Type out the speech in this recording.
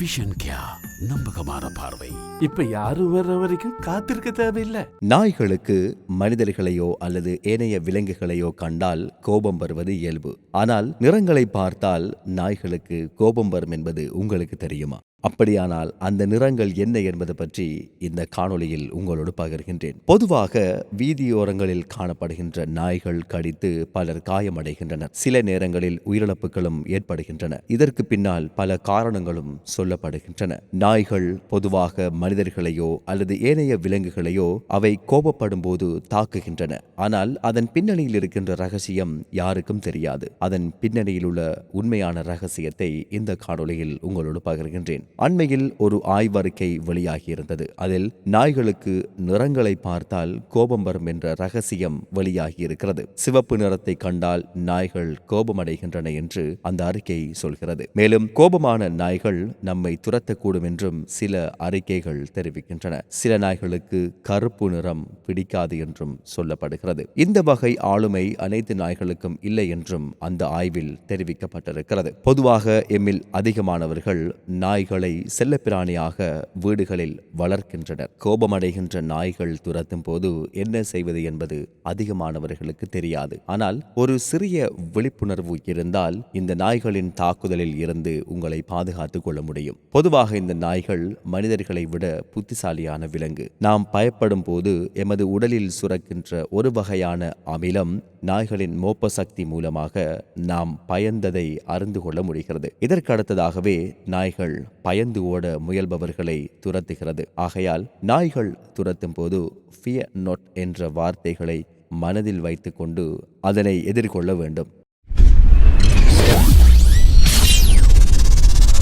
Vision கியா நம்பகமான பார்வை. இப்ப யாரும் வர்ற வரைக்கும் காத்திருக்க தேவையில்லை. நாய்களுக்கு மனிதர்களையோ அல்லது ஏனைய விலங்குகளையோ கண்டால் கோபம் வருவது இயல்பு. ஆனால் நிறங்களை பார்த்தால் நாய்களுக்கு கோபம் வரும் என்பது உங்களுக்கு தெரியுமா? அப்படியானால் அந்த நிறங்கள் என்ன என்பது பற்றி இந்த காணொளியில் உங்களோடு பகிர்கின்றேன். பொதுவாக வீதியோரங்களில் காணப்படுகின்ற நாய்கள் கடித்து பலர் காயமடைகின்றனர். சில நேரங்களில் உயிரிழப்புகளும் ஏற்படுகின்றன. இதற்கு பின்னால் பல காரணங்களும் சொல்லப்படுகின்றன. நாய்கள் பொதுவாக மனிதர்களையோ அல்லது ஏனைய விலங்குகளையோ அவை கோபப்படும் போது தாக்குகின்றன. ஆனால் அதன் பின்னணியில் இருக்கின்ற ரகசியம் யாருக்கும் தெரியாது. அதன் பின்னணியில் உள்ள உண்மையான ரகசியத்தை இந்த காணொளியில் உங்களோடு பகிர்கின்றேன். அண்மையில் ஒரு ஆய்வறிக்கை வெளியாகியிருந்தது. அதில் நாய்களுக்கு நிறங்களை பார்த்தால் கோபம் வரும் என்ற ரகசியம் வெளியாகியிருக்கிறது. சிவப்பு நிறத்தை கண்டால் நாய்கள் கோபமடைகின்றன என்று அந்த அறிக்கை சொல்கிறது. மேலும் கோபமான நாய்கள் நம்மை துரத்தக்கூடும் என்றும் சில அறிக்கைகள் தெரிவிக்கின்றன. சில நாய்களுக்கு கருப்பு நிறம் பிடிக்காது என்றும் சொல்லப்படுகிறது. இந்த வகை ஆளுமை அனைத்து நாய்களுக்கும் இல்லை என்றும் அந்த ஆய்வில் தெரிவிக்கப்பட்டிருக்கிறது. பொதுவாக எம்மில் அதிகமானவர்கள் நாய்களை செல்லப்பிராணியாக வீடுகளில் வளர்க்கின்றனர். கோபமடைகின்ற நாய்கள் துரத்தும் போது என்ன செய்வது என்பது அதிகமானவர்களுக்கு தெரியாது. ஆனால் ஒரு சிறிய விழிப்புணர்வு இருந்தால் இந்த நாய்களின் தாக்குதலில் இருந்து உங்களை பாதுகாத்துக் கொள்ள முடியும். பொதுவாக இந்த நாய்கள் மனிதர்களை விட புத்திசாலியான விலங்கு. நாம் பயப்படும் போது எமது உடலில் சுரக்கின்ற ஒரு வகையான அமிலம் நாய்களின் மோப்ப சக்தி மூலமாக நாம் பயந்ததை அறிந்து கொள்ள முடிகிறது. இதற்கு அடுத்ததாகவே நாய்கள் பயந்து ஓட முயல்பவர்களை துரத்துகிறது. ஆகையால் நாய்கள் துரத்தும் போது ஃபிய நொட் என்ற வார்த்தைகளை மனதில் வைத்துக்கொண்டு அதனை எதிர்கொள்ள வேண்டும்.